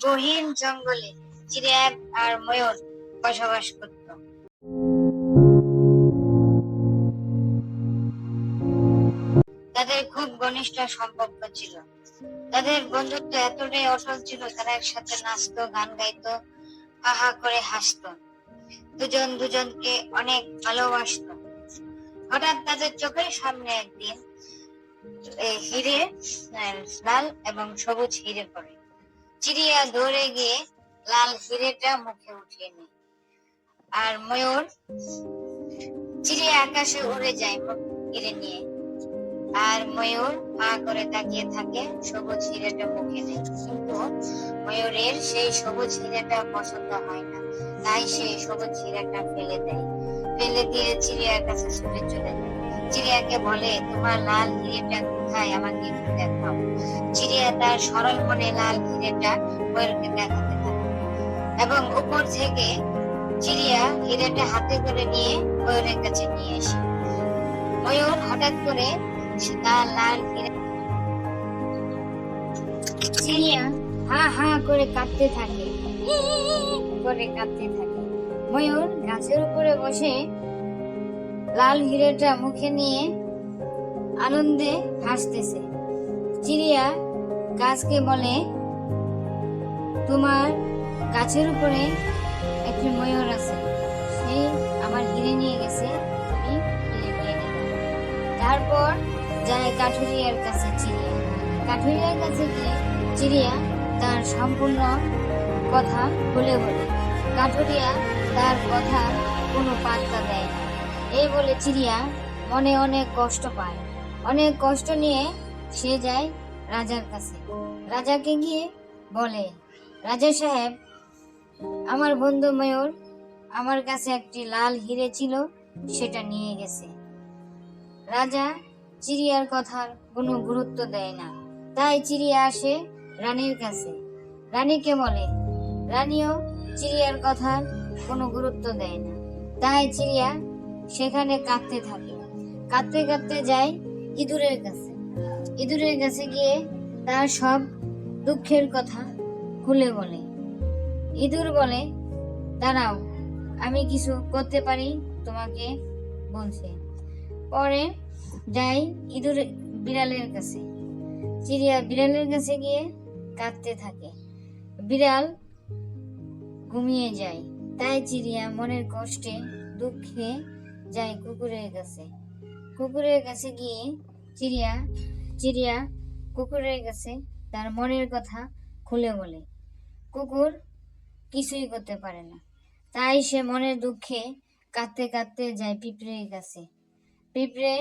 গহীন জঙ্গলে চিড়িয়াক আর ময়ূর বসবাস করত। তাদের খুব ঘনিষ্ঠ সম্পর্ক ছিল। তাদের বন্ধুত্ব এতটাই অটল ছিল, তারা একসাথে নাচতো, গান গাইতো, আহা করে হাসতো। দুজন দুজনকে অনেক ভালোবাসতো। হঠাৎ তাদের চোখের সামনে একদিন হিরে লাল এবং সবুজ হিরে পড়ে। চিড়িয়া দৌড়ে গিয়ে লাল হিরেটা মুখে উঠিয়ে নেয় আর ময়ূর চিড়িয়া আকাশে উড়ে যায় মুখ হিরে নিয়ে। আর ময়ূর পা করে তাকিয়ে থাকে সবুজ হিরেটা মুখে নেয় কিন্তু ময়ূরের সেই সবুজ হিরেটা পছন্দ হয় না। তাই সেই সবুজ হিরেটা ফেলে দেয়। ফেলে দিয়ে চিড়িয়ার কাছে ছুটে চলে যায়। চিড়িয়াকে বলে, তোমার লাল হিরেটা কোথায়? আমাকে একটু দেখাও। চিড়িয়া তার সরল মনে লাল হিরেটা ময়ূরকে দেখাতে থাকে এবং উপর থেকে চিড়িয়া হিরেটা হাতে করে নিয়ে ময়ূরের কাছে নিয়ে আসে। ময়ূর হঠাৎ করে তার লাল হিরে চিড়িয়া হা হা করে কাঁদতে থাকে। করে কাঁদতে থাকে। ময়ূর গাছের উপরে বসে লাল হিরেটা মুখে নিয়ে আনন্দে হাসতেছে। চিড়িয়া গাছকে বলে, তোমার গাছের উপরে একটি ময়ূর আছে। সে আমার হিরে নিয়ে গেছে, আমি হিরে নিয়ে তারপর যায় কাঠুরিয়ার কাছে চিড়িয়া। কাঠুরিয়ার কাছে গিয়ে চিড়িয়া তার সম্পূর্ণ কথা বলে বলে। কাঠুরিয়া তার কথা কোনো পাত্তা দেয় না। এই বলে চিড়িয়া মনে অনেক কষ্ট পায়। অনেক কষ্ট নিয়ে সে যায় রাজার কাছে। রাজাকে গিয়ে বলে, রাজা সাহেব, আমার বন্ধু ময়ূর আমার কাছে একটি লাল হিরে ছিল, সেটা নিয়ে গেছে। রাজা চিড়িয়ার কথার কোনো গুরুত্ব দেয় না। তাই চিড়িয়া আসে রানীর কাছে। রানীকে বলে, রানীও চিড়িয়ার কথার কোনো গুরুত্ব দেয় না। তাই চিড়িয়া সেখানে কাঁদতে থাকে। কাঁদতে কাঁদতে যায় ইঁদুরের কাছে। ইঁদুরের কাছে গিয়ে তার সব দুঃখের কথা খুলে বলে। ইঁদুর বলে, দাঁড়াও, আমি কিছু করতে পারি তোমাকে, বলছে। পরে যাই ইঁদুর বিড়ালের কাছে। চিড়িয়া বিড়ালের কাছে গিয়ে কাঁদতে থাকে। বিড়াল ঘুমিয়ে যায়। তাই চিড়িয়া মনের কষ্টে, দুঃখে যায় কুকুরের কাছে। কুকুরের কাছে গিয়ে চিড়িয়া চিড়িয়া কুকুরের কাছে তার মনের কথা খুলে বলে, কুকুর, কিছুই করতে পারে না। তাই সে মনের দুঃখে কাঁদতে কাঁদতে যায় পিঁপড়ের কাছে। পিঁপড়ে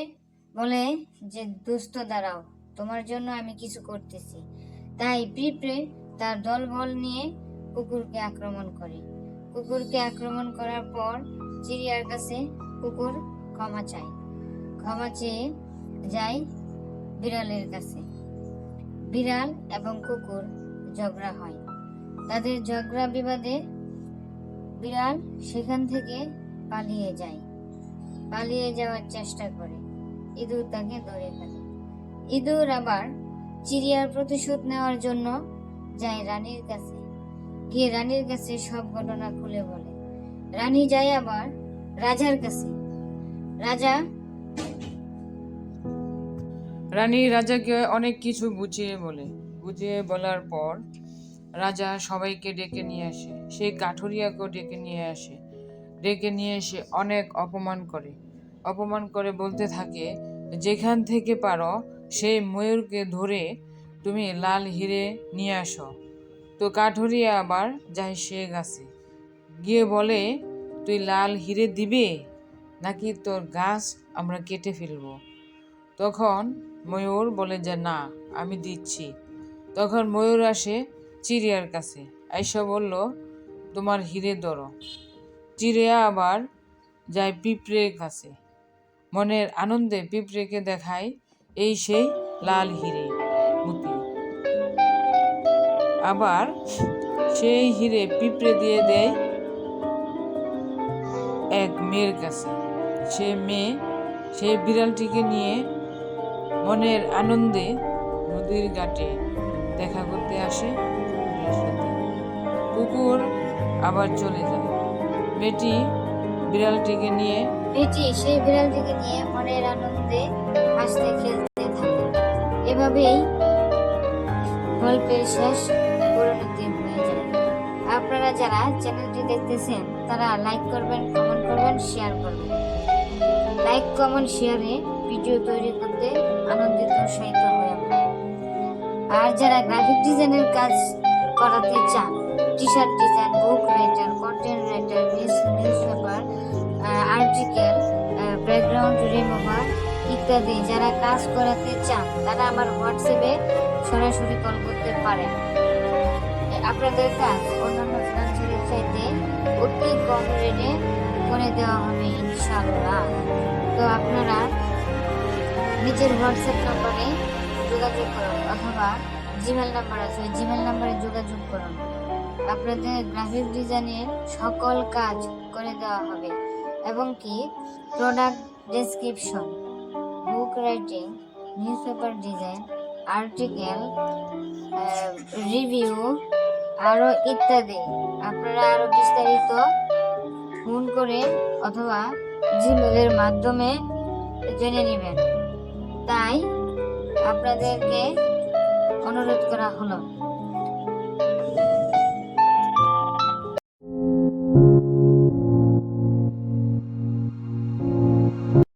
বলে যে দুস্থ দাঁড়াও, তোমার জন্য আমি কিছু করতেছি। তাই পিঁপড়ে তার দলবল নিয়ে কুকুরকে আক্রমণ করে। কুকুরকে আক্রমণ করার পর চিড়িয়ার কাছে কুকুর ক্ষমা চায়। ক্ষমা চেয়ে যায় বিড়ালের কাছে। বিড়াল এবং কুকুর ঝগড়া হয়। তাদের ঝগড়া বিবাদে বিড়াল সেখান থেকে পালিয়ে যায়। পালিয়ে যাওয়ার চেষ্টা করে। ইঁদুর তাকে ধরে ফেলে। ইঁদুর আবার চিড়িয়ার প্রতিশোধ নেওয়ার জন্য যায় রানীর কাছে। গিয়ে রানীর কাছে সব ঘটনা খুলে বলে। রানী যায় আবার রাজার কাছে। রাজা? রানী রাজাকে অনেক কিছু বুঝিয়ে বলে। বুঝিয়ে বলার পর রাজা সবাইকে ডেকে নিয়ে আসে। সেই কাঠুরিয়াকেও ডেকে নিয়ে আসে। ডেকে নিয়ে এসে অনেক অপমান করে। অপমান করে বলতে থাকে, যেখান থেকে পারো সেই ময়ূরকে ধরে তুমি লাল হিরে নিয়ে আসো। তো কাঠুরিয়া আবার যায় সে গাছে। গিয়ে বলে তুই লাল হিরে দিবে নাকি তোর গাছ আমরা কেটে ফেলব? তখন ময়ূর বলে যে, না, আমি দিচ্ছি। তখন ময়ূর আসে চিড়িয়ার কাছে। আইসা বলল, তোমার হিরে ধরো। চিড়িয়া আবার যায় পিঁপড়ের কাছে। মনের আনন্দে পিঁপড়েকে দেখায় এই সেই লাল হিরে মতি আবার সেই হিরে পিঁপড়ে দিয়ে দেয় এক মেয়ের কাছে। সে মেয়ে সেই বিড়ালটিকে নিয়ে মনের আনন্দে নদীর ঘাটে দেখা করতে আসে কুকুরের সাথে। আবার চলে যায়। বেটি বিড়ালটিকে নিয়ে বেটি সেই বিড়ালটিকে নিয়ে মনের আনন্দে হাসতে খেলতে থাকে। এভাবেই গল্পের শেষ পরিণতি হয়ে যায়। আপনারা যারা চ্যানেলটি দেখতেছেন তারা লাইক করবেন কমেন্ট করবেন শেয়ার করবেন লাইক কমেন্ট শেয়ারে ভিডিও তৈরি করতে আনন্দিত উৎসাহিত হয়ে আমরা। আর যারা গ্রাফিক ডিজাইনের কাজ করাতে চান T shirt design book writer content writer news newspaper article background remover ইত্যাদি যারা কাজ করাতে চান, তারা আমার হোয়াটসঅ্যাপে সরাসরি কল করতে পারেন আপনাদের কাজ অন্যান্য ফ্রিল্যান্সারের চাইতে অতি কম রেটে করে দেওয়া হবে ইনশাআল্লাহ। তো আপনারা নিজের হোয়াটসঅ্যাপ নম্বরে যোগাযোগ করুন অথবা জিমেল নাম্বার আছে জিমেল নাম্বারে যোগাযোগ করুন। আপনাদের গ্রাফিক ডিজাইনের সকল কাজ করে দেওয়া হবে এবং কি product description book writing newspaper design article review আরও ইত্যাদি। আপনারা আরও বিস্তারিত ফোন করে অথবা জিমেলের মাধ্যমে জেনে নেবেন। তাই আপনাদেরকে অনুরোধ করা হলো।